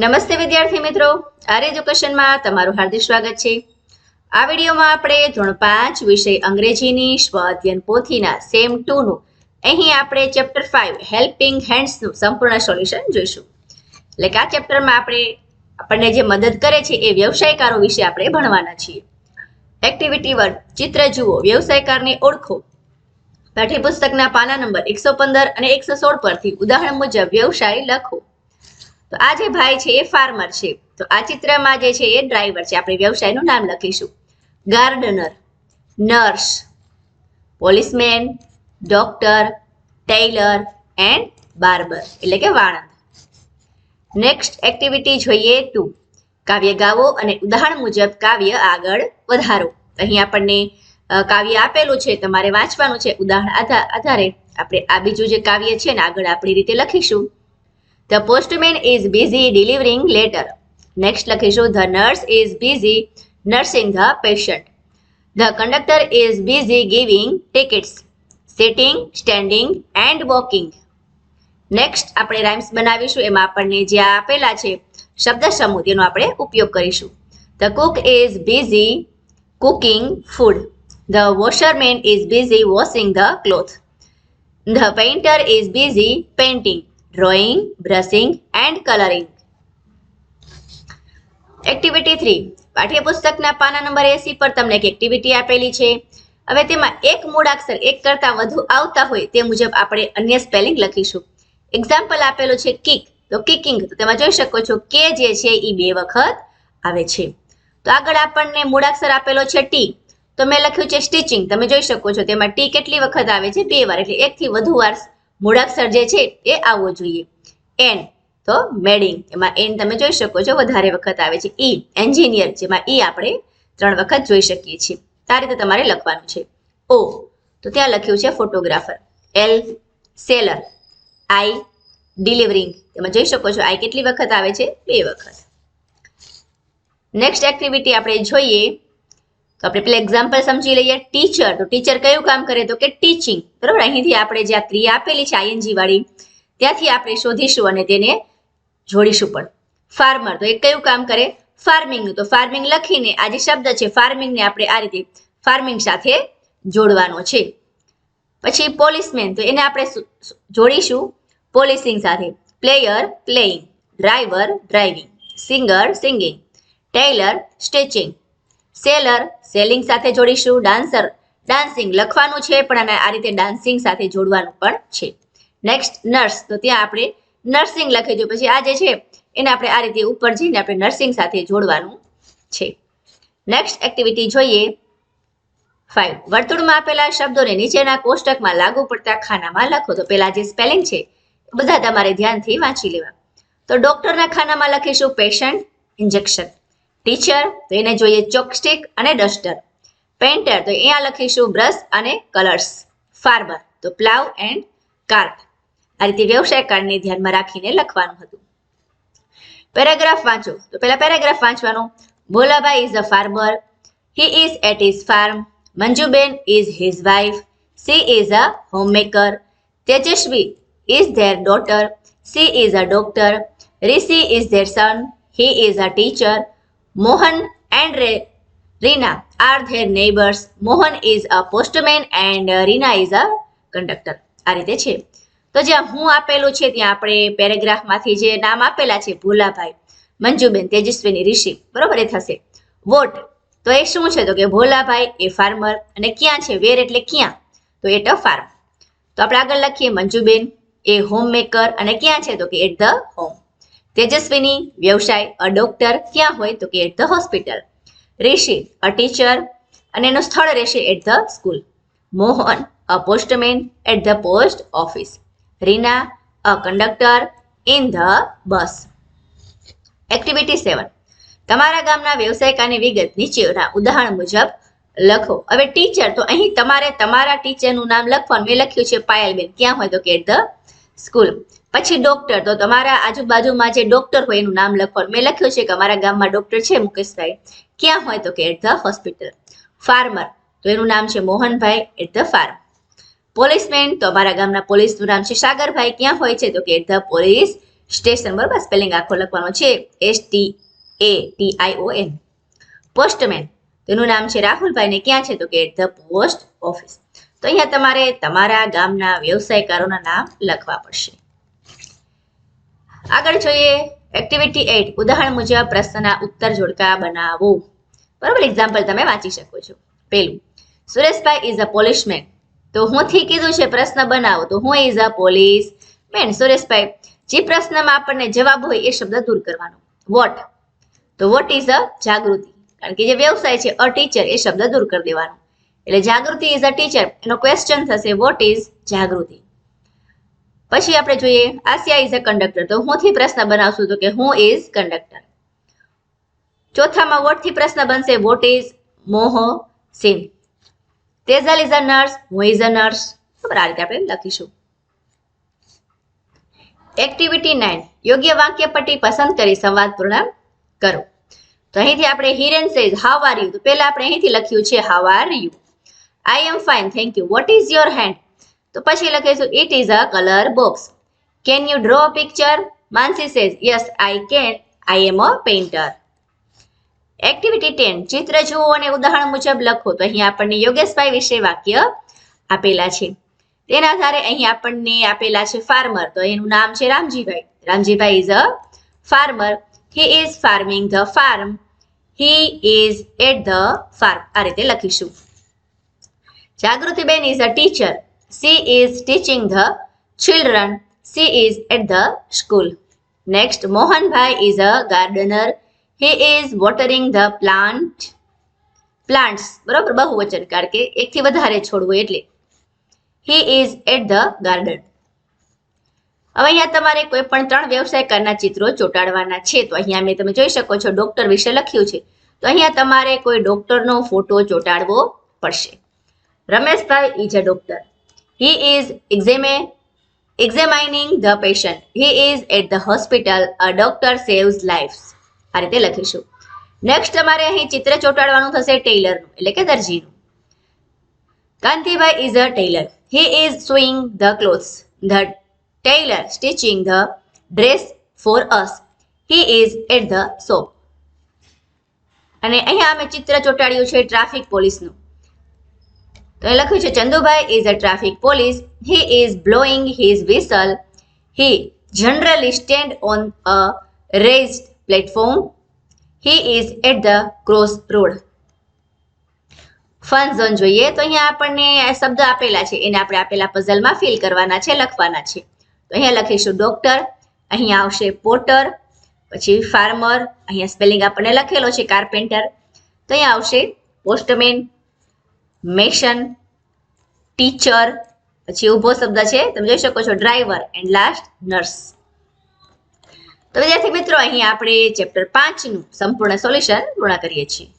નમસ્તે વિદ્યાર્થી મિત્રો. આર એજ્યુકેશનમાં તમારું હાર્દિક સ્વાગત છે. આ વિડીયોમાં આપણે ધોરણ પાંચ વિષય અંગ્રેજીની સ્વ અધ્યયન પોથીના સેમ ટુનું અહીં આપણે ચેપ્ટર ફાઇવ હેલ્પિંગ હેન્ડ્સનું સંપૂર્ણ સોલ્યુશન જોઈશું. એટલે કે આ ચેપ્ટરમાં આપણે, આપણને જે મદદ કરે છે એ વ્યવસાયકારો વિશે આપણે ભણવાના છીએ. એક્ટિવિટી વન ચિત્ર જુઓ, વ્યવસાયકારને ઓળખો. પાઠ્યપુસ્તકના પાના નંબર એકસો પંદર અને એકસો સોળ પરથી ઉદાહરણ મુજબ વ્યવસાય લખો. તો આ જે ભાઈ છે એ ફાર્મર છે. તો આ ચિત્રમાં જે છે એ ડ્રાઈવર છે. આપણે વ્યવસાયનું નામ લખીશું. Gardener nurse policeman doctor tailor and barber એટલે કે વાણંદ. નેક્સ્ટ એક્ટિવિટી જોઈએ ટુ કાવ્ય ગાવો અને ઉદાહરણ મુજબ કાવ્ય આગળ વધારો. અહીં આપણને કાવ્ય આપેલું છે. તમારે વાંચવાનું છે. ઉદાહરણ આધારે આપણે આ બીજું જે કાવ્ય છે ને આગળ આપણી રીતે લખીશું. The postman is busy delivering letter next લખીશું the nurse is busy nursing the patient the conductor is busy giving tickets sitting standing and walking next આપણે રાઇમ્સ બનાવીશું. એમાં આપણને જે આપેલા છે, શબ્દ સમૂહ, તેનો આપણે ઉપયોગ કરીશું. The cook is busy cooking food the washerman is busy washing the cloth the painter is busy painting drawing, brushing and coloring. Activity three પાઠ્યપુસ્તકના પાના નંબર એસી પર તમને એક એક્ટિવિટી આપેલી છે. હવે તેમાં એક મૂળાક્ષર એક કરતાં વધુ આવતા હોય તે મુજબ આપણે અન્ય સ્પેલિંગ લખીશું. એક્ઝામ્પલ આપેલું છે કિક તો કિકિંગ તો તેમાં જોઈ શકો છો કે જે છે એ બે વખત આવે છે. તો આગળ આપણને મૂળાક્ષર આપેલો છે ટી તો મેં લખ્યું છે સ્ટિચિંગ તમે જોઈ શકો છો તેમાં ટી કેટલી વખત આવે છે? બે વાર. એટલે એકથી વધુ વાર મૂળાક્ષર જે છે એ આવવો જોઈએ. એન તો મેડિંગ, એમાં એન તમે જોઈ શકો છો, વધારે વખત આવે છે. ઈ એન્જિનિયર, જેમાં ઈ આપણે ત્રણ વખત જોઈ શકીએ છીએ. આ રીતે તમારે લખવાનું છે. ઓ તો ત્યાં લખ્યું છે photographer. L seller. I delivering. એમાં જોઈ શકો છો આઈ કેટલી વખત આવે છે? બે વખત. નેક્સ્ટ એક્ટિવિટી આપણે જોઈએ. તો આપણે પેલા એક્ઝામ્પલ સમજી લઈએ. ટીચર તો ટીચર કયું કામ કરે? તો કે ટીચિંગ બરોબર? અહીંથી આપણે જે આ ક્રિયા આપેલી છે આઈએનજી વાળી, ત્યાંથી આપણે શોધીશું અને તેને જોડીશું પણ. ફાર્મર તો એ કયું કામ કરે? ફાર્મિંગનું તો ફાર્મિંગ લખીને, આ જે શબ્દ છે ફાર્મિંગને આપણે આ રીતે ફાર્મિંગ સાથે જોડવાનો છે. પછી પોલીસમેન તો એને આપણે જોડીશું. પોલીસિંગ સાથે. Player playing driver driving singer singing tailor stitching seller, selling સાથે જોડીશું, ડાન્સર, ડાન્સિંગ લખવાનું છે, પણ આને આ રીતે ડાન્સિંગ સાથે જોડવાનું પણ છે. નેક્સ્ટ નર્સ તો ત્યાં આપણે નર્સિંગ લખી પછી આ જે છે, એને આપણે આ રીતે ઉપર જઈને આપણે નર્સિંગ સાથે જોડવાનું છે. નેક્સ્ટ એક્ટિવિટી જોઈએ. ફાઇવ વર્તુળમાં આપેલા શબ્દોને નીચેના કોષ્ટકમાં લાગુ પડતા ખાનામાં લખો. તો પેલા જે સ્પેલિંગ છે બધા તમારે ધ્યાનથી વાંચી લેવા. તો ડોક્ટરના ખાનામાં લખીશું પેશન્ટ ઇન્જેક્શન ટીચર તો એને જોઈએ ચોકસ્ટિક અને ડસ્ટર. પેન્ટર તો અહીંયા લખીશું બ્રશ અને કલર્સ ફાર્મર તો પ્લાવ એન્ડ કાર્પ આ રીતે વ્યવસાય કાર્ડને ધ્યાનમાં રાખીને લખવાનું હતું. પેરેગ્રાફ વાંચો. તો પહેલા પેરેગ્રાફ વાંચવાનો. Bholabhai is a farmer he is at his farm Manjuben is his wife she is a homemaker Tejasvi is their daughter she is a doctor Rishi is their son he is a teacher Mohan and Reena are their neighbours Mohan is a postman and Reena is a conductor આ રીતે છે. તો જ્યાં હું આપેલું છે, ત્યાં આપણે પેરેગ્રાફમાંથી જે નામ આપેલા છે, ભોલાભાઈ, મંજુબેન, તેજસ્વીની ઋષિ, બરોબર એ થશે. વોટ તો એ શું છે? તો કે ભોલાભાઈ એ ફાર્મર અને ક્યાં છે? વેર એટલે ક્યાં? તો એટ અ ફાર્મ તો આપણે આગળ લખીએ, મંજુબેન એ હોમ મેકર અને ક્યાં છે? તો કે એટ ધ હોમ તેજસ્વીની વ્યવસાય, અ ડોક્ટર ક્યાં હોય તો કે at the hospital Rishi, a teacher અને એનું સ્થળ રહેશે at the school Mohan, a postman at the post office Reena, a conductor in the bus activity seven તમારા ગામના વ્યવસાયિકાની વિગત નીચેના ઉદાહરણ મુજબ લખો. હવે ટીચર તો અહીં તમારે તમારા ટીચરનું નામ લખવાનું. મેં લખ્યું છે પાયલબેન. ક્યાં હોય તો કે એટ ધ સ્કૂલ પછી ડોક્ટર તો તમારા આજુબાજુમાં જે ડોક્ટર હોય એનું નામ લખવાનું મેં લખ્યું છે કે અમારા ગામમાં ડોક્ટર છે મુકેશભાઈ. ક્યાં હોય તો કે એટ ધ હોસ્પિટલ ફાર્મર તો એનું નામ છે Mohanbhai at the farm policeman તો અમારા ગામના પોલીસનું નામ છે સાગરભાઈ. ક્યાં હોય છે તો કે એટ ધ પોલીસ સ્ટેશન બરોબર સ્પેલિંગ આખો લખવાનો છે. S T A T I O N postman તેનું નામ છે રાહુલભાઈ ને ક્યાં છે તો કે એટ ધ પોસ્ટ ઓફિસ તો અહીંયા તમારે તમારા ગામના વ્યવસાયકારોના નામ લખવા પડશે. આગળ જોઈએ. એક્ટિવિટી એટ ઉદાહરણ મુજબ પ્રશ્નના ઉત્તર જોડકા બનાવો. બરોબર? એક્ઝામ્પલ તમે વાંચી શકો છો. પેલું. સુરેશભાઈ ઇઝ અ પોલિશમેન તો હુંથી કીધું છે પ્રશ્ન બનાવો. તો who is a policeman Sureshbhai, જે પ્રશ્નમાં આપણને જવાબ હોય એ શબ્દ દૂર કરવાનો. વોટ તો વોટ ઇઝ અ જાગૃતિ? કારણ કે જે વ્યવસાય છે અ ટીચર એ શબ્દ દૂર કરી દેવાનો. એટલે જાગૃતિ ઇઝ અ ટીચર એનો ક્વેશ્ચન થશે વોટ ઇઝ જાગૃતિ? પછી આપણે જોઈએ આસિયા ઇઝ અ કંડક્ટર તો હુંથી પ્રશ્ન બનાવશું તો કે હું ઇઝ કંડક્ટર ચોથામાં વોટથી પ્રશ્ન બનશે what is Mohsin Tejal is a nurse who is a nurse બરાબર આ રીતે આપણે લખીશું. એક્ટિવિટી નાઇન યોગ્ય વાક્ય પટ્ટી પસંદ કરી સંવાદ પૂર્ણ કરો. તો અહીંથી આપણે Hiren says how are you તો પહેલા આપણે અહીંથી લખ્યું છે how are you I am fine thank you what is your hand તો પછી લખીશું it is a colour box can you draw a picture Mansi says yes I can I am a painter activity ten ચિત્ર જુઓ અને ઉદાહરણ મુજબ લખો. તો અહીં આપણને યોગેશભાઈ વિશે વાક્ય આપેલા છે. તેના આધારે અહીં આપણને આપેલા છે ફાર્મર તો એનું નામ છે Ramjibhai. Ramjibhai is a farmer he is farming the farm he is at the farm આ રીતે લખીશું. Jagrutiben is a teacher she is teaching the children she is at the school next Mohanbhai is a gardener he is watering the plant plants બરોબર? બહુવચન કારણ કે એકથી વધારે છોડવું એટલે. He is at the garden હવે અહીંયા તમારે કોઈ પણ ત્રણ વ્યવસાયકારના ચિત્રો ચોંટાડવાના છે, તો અહીંયા મેં તમે જોઈ શકો છો ડોક્ટર વિશે લખ્યું છે. તો અહીંયા તમારે કોઈ ડોક્ટરનો ફોટો ચોંટાડવો પડશે. Rameshbhai is a doctor he is examine, examining the patient he is at the hospital a doctor saves lives. આ રીતે લખીશું. નેક્સ્ટ તમારે અહીં ચિત્ર ચોંટાડવાનું થશે ટેલરનું એટલે કે દરજીનું. Kantibhai is a tailor he is sewing the clothes the tailor stitching the dress for us he is at the shop અને અહીંયા અમે ચિત્ર ચોંટાડ્યું છે ટ્રાફિક પોલીસનું. તો એ લખ્યું છે, Chandubhai is a traffic police he is blowing his whistle he generally stand on a raised platform he is at the cross road fun zone જોઈએ. તો અહીંયા આપણને શબ્દ આપેલા છે. એને આપણે આપેલા પઝલમાં ફિલ કરવાના છે, લખવાના છે. તો અહીંયા લખીશું ડોક્ટર અહીંયા આવશે પોટર પછી ફાર્મર અહીંયા સ્પેલિંગ આપણને લખેલો છે કાર્પેન્ટર તો અહીંયા આવશે પોસ્ટમેન મેશન, ટીચર, પછી ઊભો શબ્દ છે, તમે જોઈ શકો છો, ડ્રાઈવર એન્ડ લાસ્ટ નર્સ તો વિદ્યાર્થી મિત્રો, અહીં આપણે ચેપ્ટર પાંચનું સંપૂર્ણ સોલ્યુશન પૂર્ણ કરીએ છીએ.